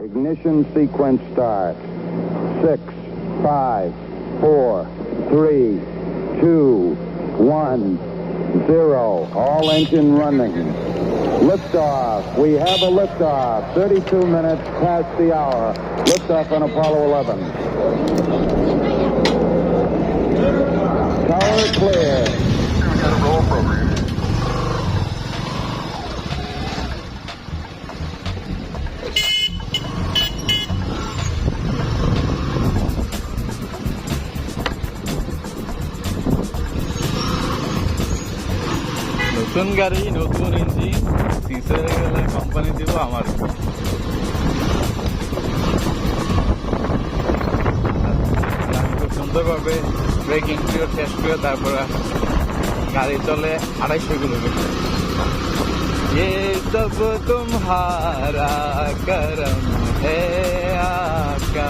Ignition sequence start. Six, five, four, three, two, one, zero. All engine running. Liftoff. We have a liftoff. 32 minutes past the hour. Liftoff on Apollo 11. Tower clear. Roll program. গাড়ি নতুন engine সিসে গেলে company দিব আমার আমি খুব সুন্দরভাবে breaking period শেষ করে তারপরে গাড়ি চলে আড়াইশো কিলোমিটার ये सब तुम्हारा करम है आका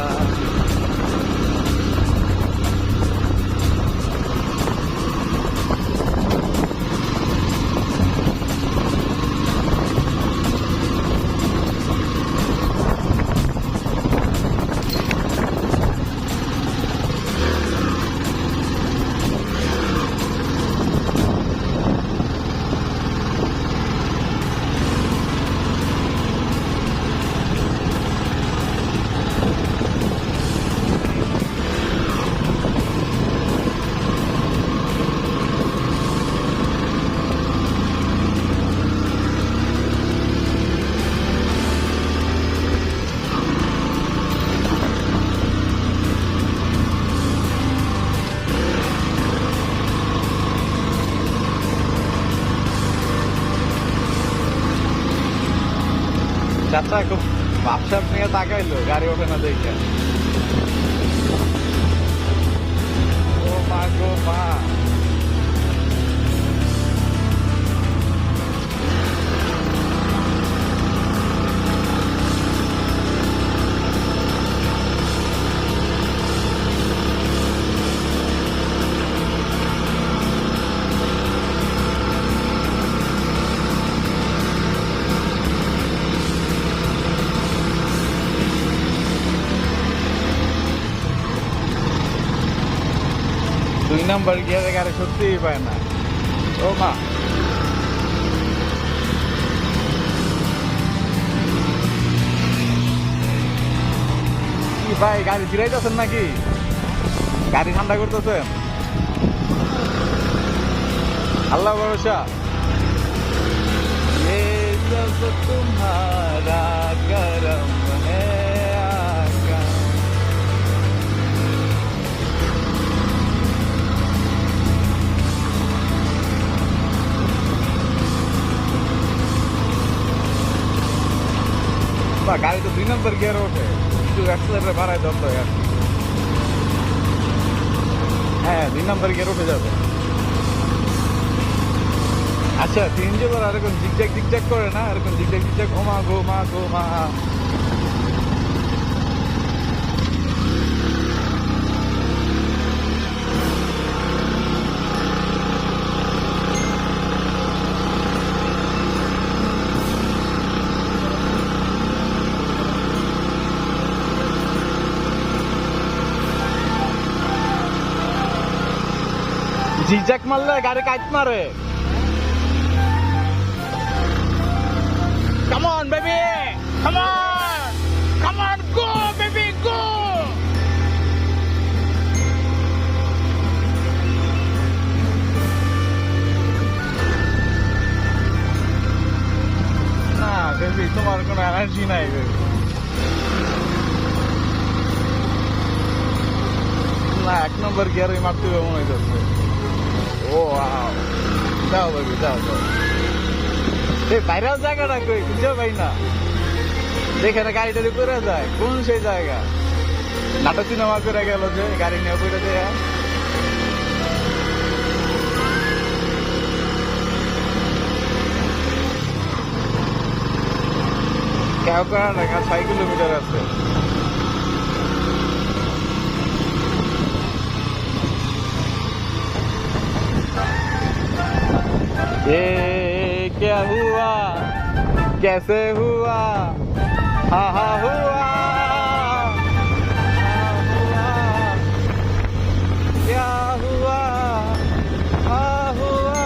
গাড়ি ওঠে নাম্বার গিয়ারে গাড়ি সত্যিই পায় না। ও মা। ভাই, গাড়ি ফিরাইতেছেন নাকি? গাড়ি ঠান্ডা করতেছেন? আল্লাহ ভরসা। ये বা গাড়ি তো দুই নম্বর গিয়ার ওঠে। একটু অ্যাক্সিলেটার বাড়ায় দরকার আর হ্যাঁ। দুই নম্বর গিয়ার উঠে যাবে। আচ্ছা তিন আর এরকম জিগজাক জিগজাক করে না? এরকম জিগজ্যাগ জিগজ্যাগ ঘোমা ঘোমা, ঘুমা। জিগজ্যাগ মারলে গাড়ি কাট মারে Come on, baby! Come on! Come on! না বেবি তোমার কোনো এনার্জি নাই বেবি এক নম্বর গিয়ারে মারতে হবে মনে wow. দাও বেবি দাও দাও এই বাইরেও জায়গাটা কই? খুঁজে পাই না। যেখানে গাড়িটা করে যায়, কোন সেই জায়গা? নাটক সিনেমা করে গেল যে, গাড়ি নিয়ে করে দেয়া। কেউ করা না ছয় কিলোমিটার আছে। ये क्या हुआ कैसे हुआ হা হা হুয়া হা হুয়া क्या हुआ হা হুয়া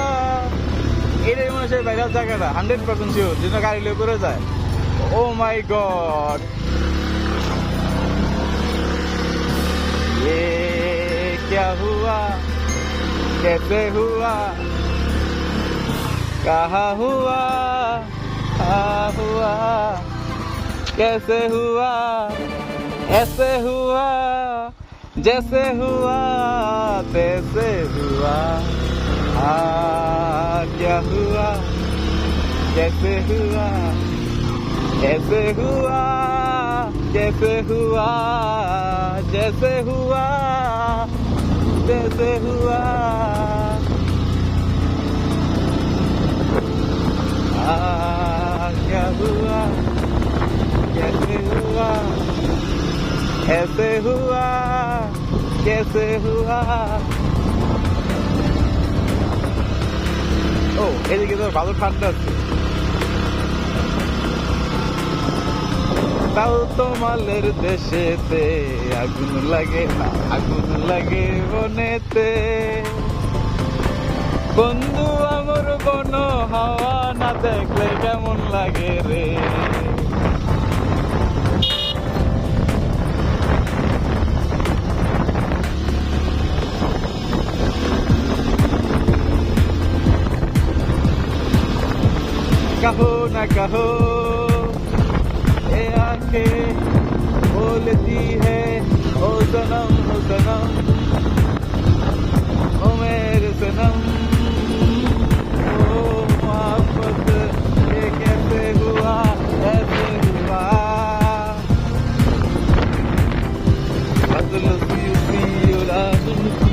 এটাই মনে হচ্ছে ভাইরাল জায়গাটা হান্ড্রেড পার্সেন্ট শিওর যেন গাড়ি লিয়ে করে যায় ও মাই গড ये क्या हुआ कैसे हुआ कहा हुआ कहा हुआ, कैसे हुआ, ऐसे हुआ, जैसे हुआ, तैसे हुआ, आ, क्या हुआ, कैसे हुआ, ऐसे हुआ, कैसे हुआ, जैसे हुआ जैसे हुआ। क्या हुआ कैसे हुआ ऐसे हुआ कैसे हुआ ও এদিকে তো ভালো ঠান্ডা আছে তাও তো মালের দেশেতে আগুন লাগে না আগুন লাগে বনেতে বন্ধু আমার বন হাওয়া না দেখলে কেমন লাগে রে कहो न कहो ये आंखें बोलती है ओ सनम ओ सनम ओ मेरे सनम where you are, where you are. I don't know who you.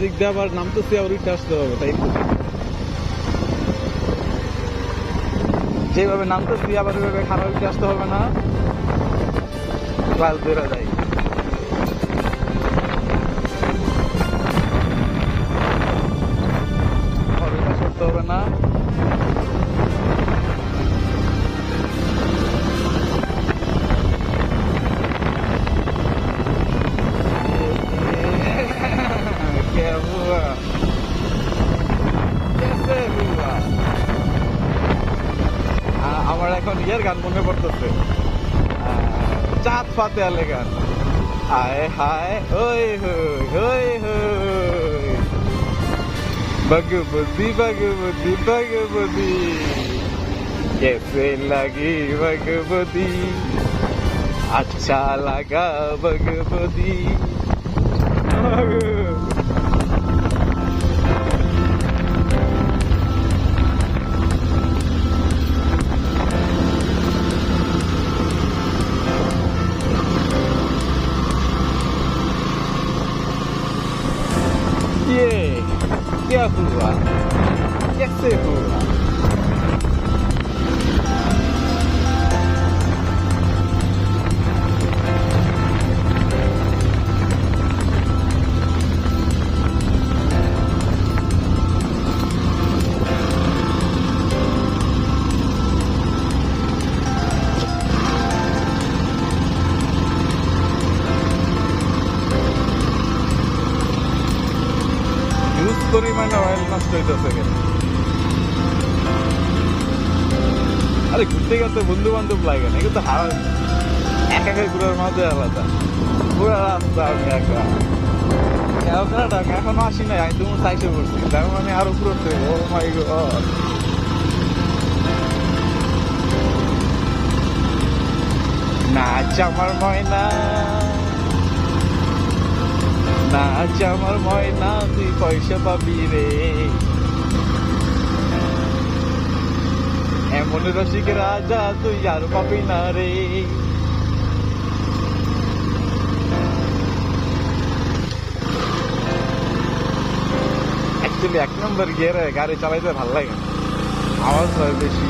এদিক দিয়ে আবার নামতেছি, আবার উঠে আসতে হবে, তাই? যেভাবে নামতেছি, আবার ওইভাবে খারাপ উঠে আসতে হবে না ক্লাস বেরো যায় पाते आले का आय हाय ओय होय होय बुद्धि बग बुद्धि बग बुद्धि कैसे लगी बग बुद्धि अच्छा लगा बग बुद्धि ঘুরতে গেলে বন্ধু বান্ধব লাগে না, কিন্তু একা একা ঘুরার মাঝে আলাদা। পুরো রাস্তা একা। এখনও আসি নাই, আমি তুমি সাইসে পড়ছি তার মানে আরও ঘুরতে ও মাই গড নাচ আমার ময়না। নাচ আমার ময়না, তুই পয়সা পাবি রে। এমন রসিক রাজা তুই আর পাবি না রে এক নম্বর গিয়ারে গাড়ি চালাইতে ভালো লাগে। আওয়াজ বেশি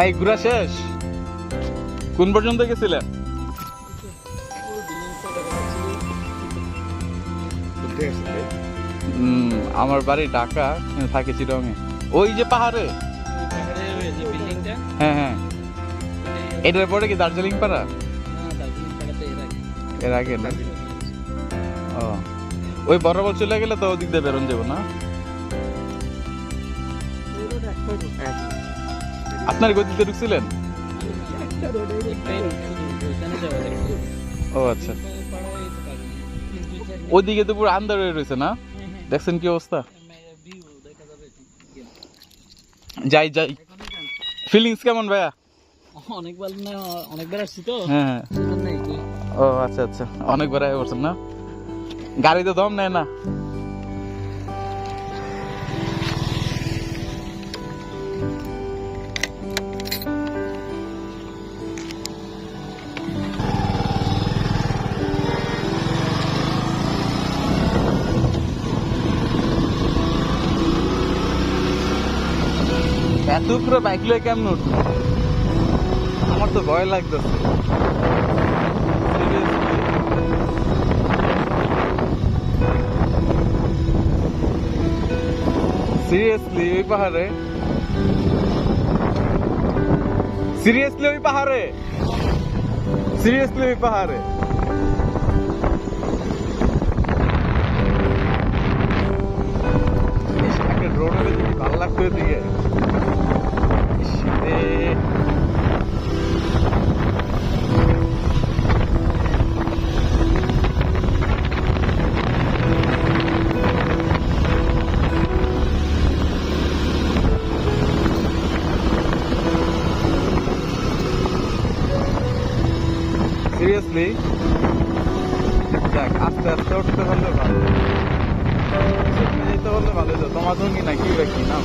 ভাই, ঘুরা শেষ? কোন পর্যন্ত গেছিলেন আমার বাড়ি ঢাকা থাকি চিরঙে ওই যে পাহাড়ে? হ্যাঁ হ্যাঁ। এটার পরে কি দার্জিলিং পাড়া? এর আগে ও। ওই বরাবর চলে গেলে তো ওদিক দিয়ে বেরোন যাব না? আপনার গতিতে ঢুকছিলেন? ও আচ্ছা। ওইদিকে তো পুরো আন্দার হয়ে রয়েছে না? দেখছেন কি অবস্থা? যাই যাই। ফিলিংস কেমন ভাইয়া? অনেকবার না অনেকবার আসছি তো। হ্যাঁ হ্যাঁ। ও আচ্ছা আচ্ছা। অনেকবার আগে করছেন না? গাড়িতে দম নেয় না? এত উপরে বাইক লয়ে কেমন উঠবো? আমার তো ভয় লাগতেছে। সিরিয়াসলি ওই পাহাড়ে? সিরিয়াসলি ওই পাহাড়ে? সিরিয়াসলি ওই পাহাড়ে? ড্রোন ভালো লাগতো এদিকে Seriously? যাক, আস্তে আস্তে উঠতে পারলে ভালো। যেতে পারলে ভালো তোমার সঙ্গী না কি বা কি নাম?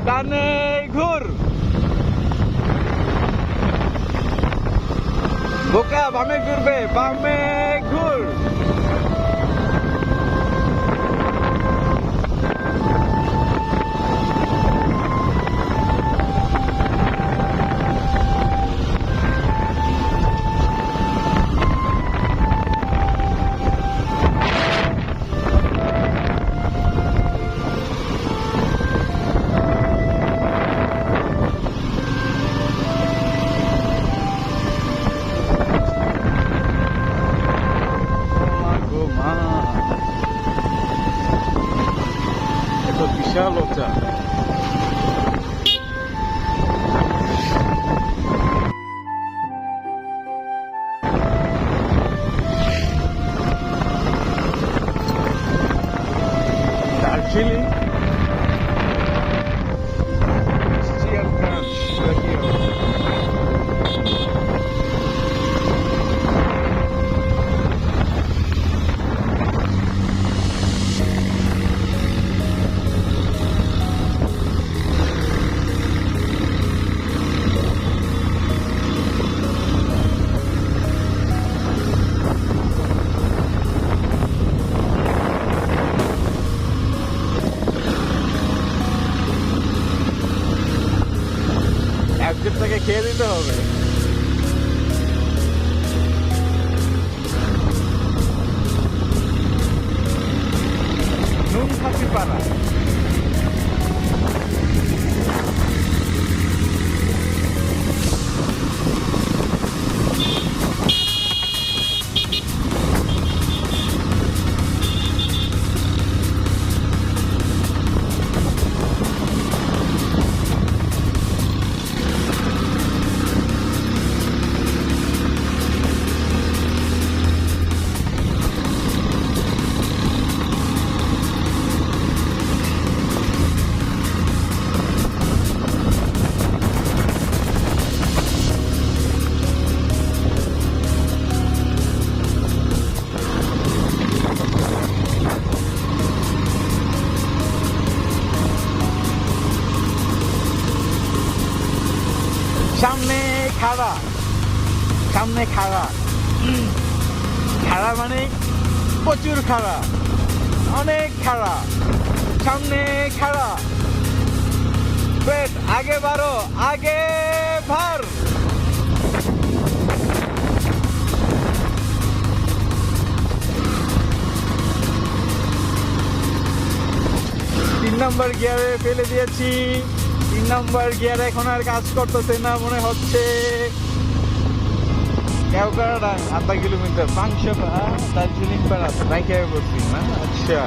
ডানে ঘুর। বোকা বামে ঘুরবে বামে সামনে খেলা। পেট আগে বারো, আগে ভার। তিন নম্বর গিয়ারে ফেলে দিয়েছি। তিন নম্বর গিয়ার এখন আর কাজ করতেছে না মনে হচ্ছে। কেওকাটা আধা কিলোমিটার। পাঁচশো দার্জিলিং পাড়া বাইকে বসছি না? আচ্ছা।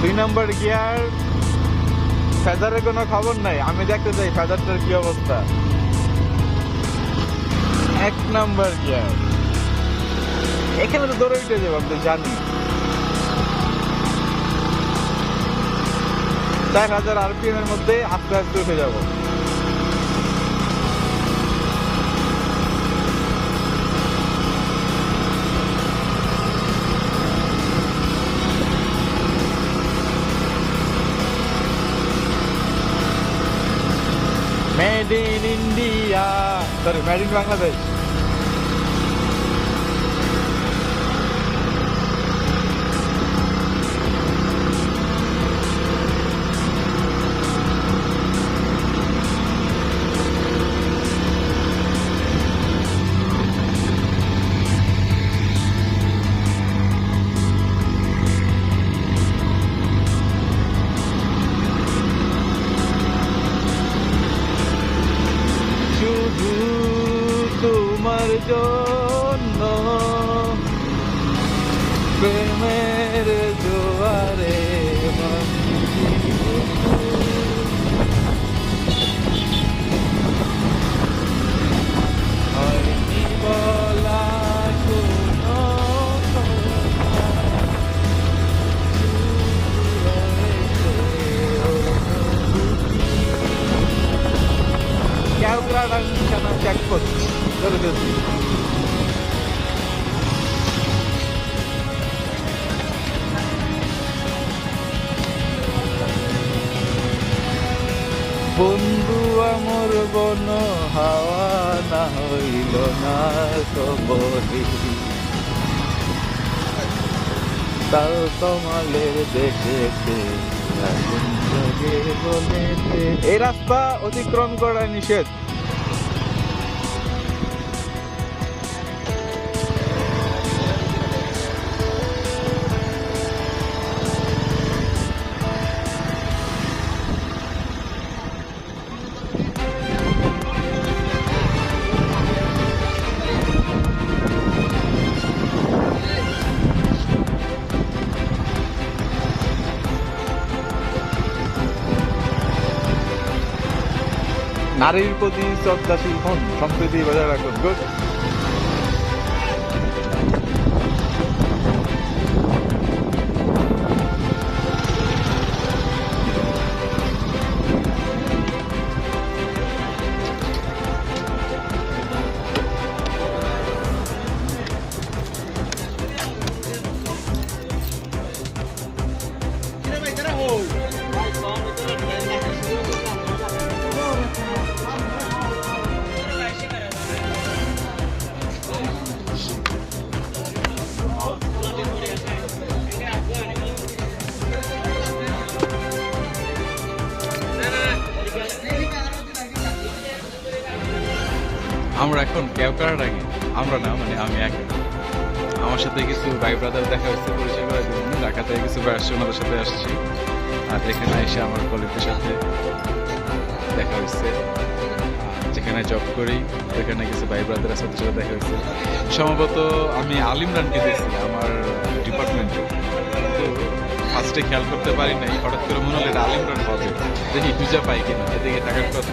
দুই নম্বর গিয়ার, ফেদারের কোনো খবর নাই। আমি দেখতে চাই ফেদারটার কি অবস্থা। এক নম্বর গিয়ার। এখানে তো দৌড়ে উঠে যাব, আপনি জানি চার হাজার আরপিএম এর মধ্যে আস্তে আস্তে উঠে যাব। Made in India sorry made in Bangladesh বন হাওয়া না হইল না কবহি। তাল তমালের দেখেছে এই রাস্তা অতিক্রম করা নিষেধ। নারীর প্রতি শ্রদ্ধাশীল হন সম্প্রীতি বজায় রাখুন। গুড এখন কেওকার আগে আমরা না মানে আমি একা। আমার সাথে কিছু ভাই ব্রাদার দেখা হচ্ছে পরিচয় করার জন্য। ঢাকা থেকে কিছু ভাই আসছে, ওনাদের সাথে আসছি। আর এখানে এসে আমার কলিগদের সাথে দেখা হচ্ছে যেখানে জব করি, ওইখানে কিছু ভাই ব্রাদারের সাথে সাথে দেখা হচ্ছে সম্ভবত আমি আলিম রানকে দেখছি, আমার ডিপার্টমেন্টে ফার্স্টে খেয়াল করতে পারি নাই, হঠাৎ করে মনে হলো এটা আলিম রান হবে। দেখি খুঁজে পাই কিনা, এদিকে টাকার কথা।